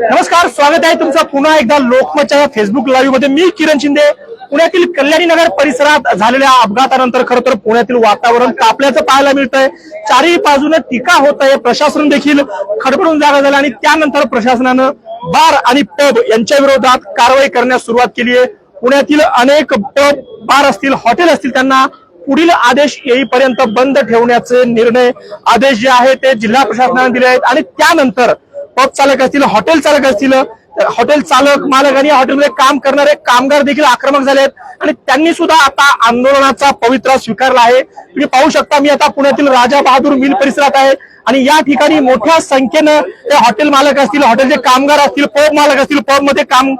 नमस्कार स्वागत आहे तुमचं पुन्हा एकदा लोकमतच्या फेसबुक लाईव्हमध्ये. मी किरण शिंदे पुण्यातील कल्याणी नगर परिसरात झालेल्या अपघातानंतर खरं तर पुण्यातील वातावरण तापल्याचं पाहायला मिळतंय. चारही बाजूने टीका होत आहे. प्रशासन देखील खडबडून जागा झाला आणि त्यानंतर प्रशासनानं बार आणि पब यांच्या विरोधात कारवाई करण्यास सुरुवात केली आहे. पुण्यातील अनेक पब बार असतील हॉटेल असतील त्यांना पुढील आदेश येईपर्यंत बंद ठेवण्याचे निर्णय आदेश जे आहे ते जिल्हा प्रशासनाने दिले आहेत. आणि त्यानंतर पब चालक असतील हॉटेल चालक असतील हॉटेल चालक मालक आणि हॉटेलमध्ये काम करणारे कामगार देखील आक्रमक झाले आहेत. आणि त्यांनी सुद्धा आता आंदोलनाचा पवित्रा स्वीकारला आहे. तुम्ही पाहू शकता मी आता पुण्यातील राजा बहादूर मिल परिसरात आहे. आणि या ठिकाणी मोठ्या संख्येनं ते हॉटेल मालक असतील हॉटेलचे कामगार असतील पब मालक असतील पबमध्ये काम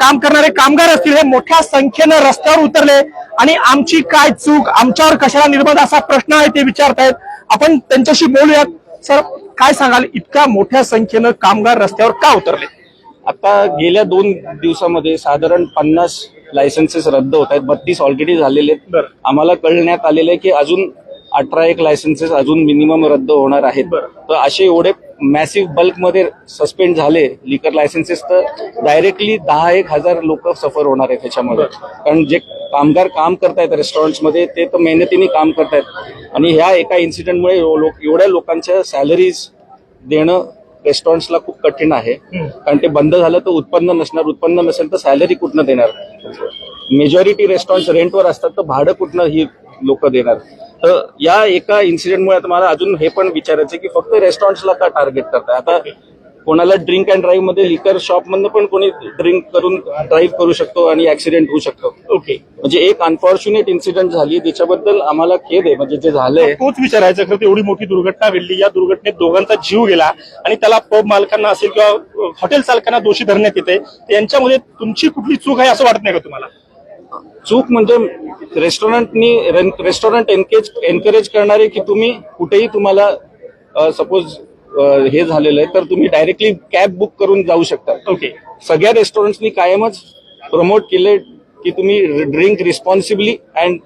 काम करणारे कामगार असतील हे मोठ्या संख्येनं रस्त्यावर उतरले. आणि आमची काय चूक आमच्यावर कशाला निर्बंध असा प्रश्न आहे ते विचारतायत. आपण त्यांच्याशी बोलूयात. सर काय सांगाल? इतक्या मोठ्या संख्येनं कामगार रस्त्यावर का उतरले? आता गेल्या दोन दिवसामध्ये साधारण पन्नास लायसन्सेस रद्द होत आहेत. बत्तीस ऑलरेडी झालेले आहेत. आम्हाला कळण्यात आलेलं आहे की अजून अठरा एक लायसन्सेस अजून मिनिमम रद्द होणार आहेत. तर असे एवढे मॅसिव्ह बल्कमध्ये सस्पेंड झाले लिकर लायसन्सेस तर डायरेक्टली दहा एक हजार लोक सफर होणार आहेत त्याच्यामध्ये कारण जे कामगार काम करतायत रेस्टॉरंट्समध्ये ते तर मेहनतीने काम करतायत. आणि ह्या एका इन्सिडेंटमुळे लोक एवढ्या लोकांच्या सॅलरीज देणं रेस्टॉरंट्सला खूप कठीण आहे. कारण ते बंद झालं तर उत्पन्न नसणार उत्पन्न नसेल तर सॅलरी कुठनं देणार? मेजॉरिटी रेस्टॉरंट रेंटवर असतात तर भाडं कुठनं ही लोक देणार? तर या एका इन्सिडेंटमुळे आता मला अजून हे पण विचारायचं की फक्त रेस्टॉरंट्सला का टार्गेट करताय? आता कोणाला ड्रिंक अँड ड्राईव्हमध्ये लिकर शॉप मधनं पण कोणी ड्रिंक करून ड्राईव्ह करू शकतो आणि ऍक्सिडेंट होऊ शकतो. ओके म्हणजे एक अनफॉर्च्युनेट इन्सिडेंट झाली. त्याच्याबद्दल आम्हाला खेद आहे. म्हणजे जे झालंय तोच विचारायचं खरं एवढी मोठी दुर्घटना घडली या दुर्घटनेत दोघांचा जीव गेला आणि त्याला पब मालकांना असेल किंवा हॉटेल चालकांना दोषी धरण्यात येते यांच्यामध्ये तुमची कुठली चूक आहे असं वाटत नाही का तुम्हाला? चूक म्हणजे रेस्टॉरंटनी रेस्टॉरंट एनकेज एनकरेज करणारे की तुम्ही कुठेही तुम्हाला सपोज हे झालेलं आहे तर तुम्ही डायरेक्टली कॅब बुक करून जाऊ शकता. ओके सगळ्या रेस्टॉरंट्सनी कायमच प्रमोट केले की तुम्ही ड्रिंक रिस्पॉन्सिबली अँड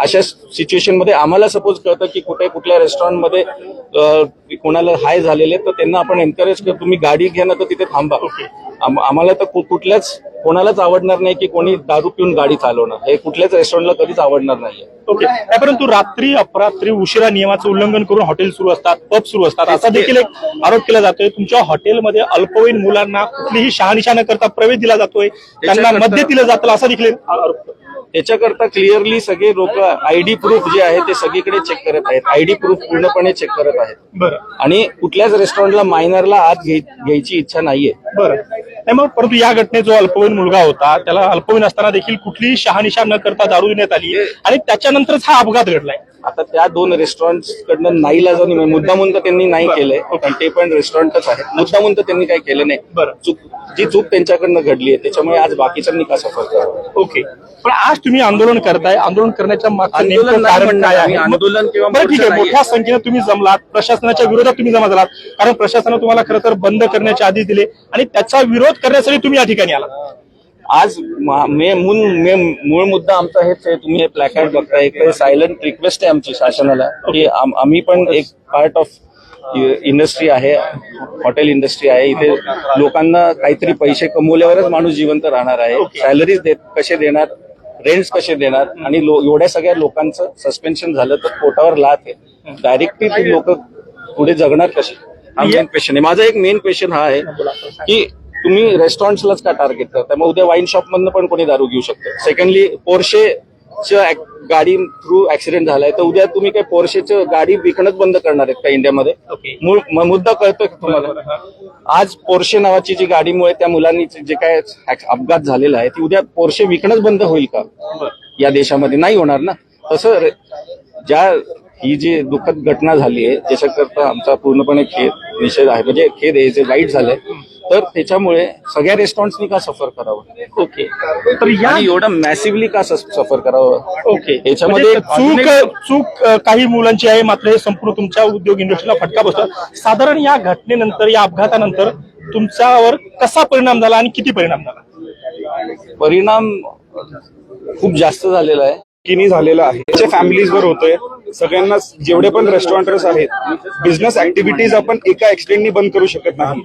अशा सिच्युएशनमध्ये आम्हाला सपोज कळतं की कुठे कुठल्या रेस्टॉरंटमध्ये कोणाला हाय झालेले तर त्यांना आपण एनकरेज करतो तुम्ही गाडी घ्या ना तर तिथे थांबा. आम- आम्हाला तर कुठल्याच कोणालाच आवडणार नाही की कोणी दारू पिऊन गाडी चालवणं हे कुठल्याच रेस्टॉरंटला कधीच आवडणार नाहीये. ओके नाही, परंतु रात्री अपरात्री उशिरा नियमाचं उल्लंघन करून हॉटेल सुरू असतात पब सुरू असतात. असा देखील एक आरोप केला जातोय. तुमच्या हॉटेलमध्ये अल्पवयीन मुलांना कुठलीही शहानिशा न करता प्रवेश दिला जातोय. त्यांना त्याच्याकरता- मद्य दिलं जातं असा देखील एक आरोप त्याच्याकरता क्लिअरली सगळे लोक आयडी प्रूफ जे आहे ते सगळीकडे चेक करत आहेत. आयडी प्रूफ पूर्णपणे चेक करत आहेत. बरं. आणि कुठल्याच रेस्टॉरंटला मायनरला आत घ्याय- घ्यायची इच्छा नाहीये. बरं. नाही मग परंतु या घटनेत जो अल्पवयीन मुलगा होता त्याला अल्पवयीन असताना देखील कुठलीही शहानिशा न करता दारू देण्यात आली आणि त्याच्यानंतरच हा अपघात घडलाय. आता त्या दोन रेस्टॉरंट कडनं नाही लाजानी मुद्दामून तर त्यांनी नाही केलंय. कारण ते पण रेस्टॉरंटच आहेत. मुद्दामून तर त्यांनी काही केलं नाही. बरं. चूक जी चूक त्यांच्याकडनं घडली आहे त्याच्यामुळे आज बाकीच्यांनी का सफर करावं ओके. पण आज तुम्ही आंदोलन करताय. आंदोलन करण्याच्या मागचं आंदोलन कारण काय. आहे? किंवा बरं ठीक आहे. मोठ्या संख्येने तुम्ही जमलात. प्रशासनाच्या विरोधात तुम्ही जमा झालात कारण प्रशासनाने तुम्हाला खरं तर बंद करण्याचे आदेश दिले. आणि त्याचा विरोध करण्यासाठी तुम्ही या ठिकाणी आला आज मा- मे मूळ मे- मूळ मुद्दा आमचा हेच आहे तुम्ही हे प्लॅकार्ड बघताय एक सायलंट रिक्वेस्ट आहे आमची शासनाला की आम- आम्ही पण एक पार्ट ऑफ इंडस्ट्री आहे हॉटेल इंडस्ट्री आहे इथे लोकांना काहीतरी पैसे कमवल्यावरच माणूस जिवंत राहणार आहे. सॅलरीज देत कसे देणार रेंट्स कसे देणार आणि एवढ्या सगळ्या लोकांचं सस्पेन्शन झालं तर पोटावर लात आहे. डायरेक्टली ती लोक पुढे जगणार कशी हा मेन क्वेश्चन आहे. माझा एक मेन क्वेश्चन हा आहे की तुम्ही रेस्टॉरंट्सलाच का टार्गेट करता मग उद्या वाईन शॉप मधनं पण कोणी दारू घेऊ शकतं. सेकंडली पोर्शे गाडी थ्रू ऍक्सिडेंट झालाय तर उद्या तुम्ही काय पोर्शेचं गाडी विकणंच बंद करणार आहेत का इंडियामध्ये मुद्दा कळतोय तुम्हाला? आज पोर्शे नावाची जी गाडीमुळे त्या मुलांनी जे काय अपघात झालेला आहे ती उद्या पोर्शे विकणंच बंद होईल का? या देशामध्ये नाही होणार ना? तसं ज्या ही जी दुःखद घटना झाली आहे त्याच्याकरता आमचा पूर्णपणे खेद निषेध आहे. म्हणजे खेद आहे जे वाईट झालंय तर त्याच्यामुळे सगळ्या रेस्टॉरंट्सनी का सफर करावं? ओके. तर या एवढं मॅसिव्हली का सफर करावं? ओके. याच्यामध्ये म्हणजे चूक चूक काही मुलांची आहे मात्र हे संपूर्ण तुमच्या उद्योग इंडस्ट्रीला फटका बसतो साधारण या घटनेनंतर या अपघातानंतर तुमच्यावर कसा परिणाम झाला आणि किती परिणाम झाला? परिणाम खूप जास्त झालेला आहे. किनी झालेलं आहे. त्याच्या फॅमिलीजवर होतोय सगळ्यांना जेवढे पण रेस्टॉरंटर्स आहेत बिझनेस ऍक्टिव्हिटीज आपण एका एक्सटेंडनी बंद करू शकत नाही.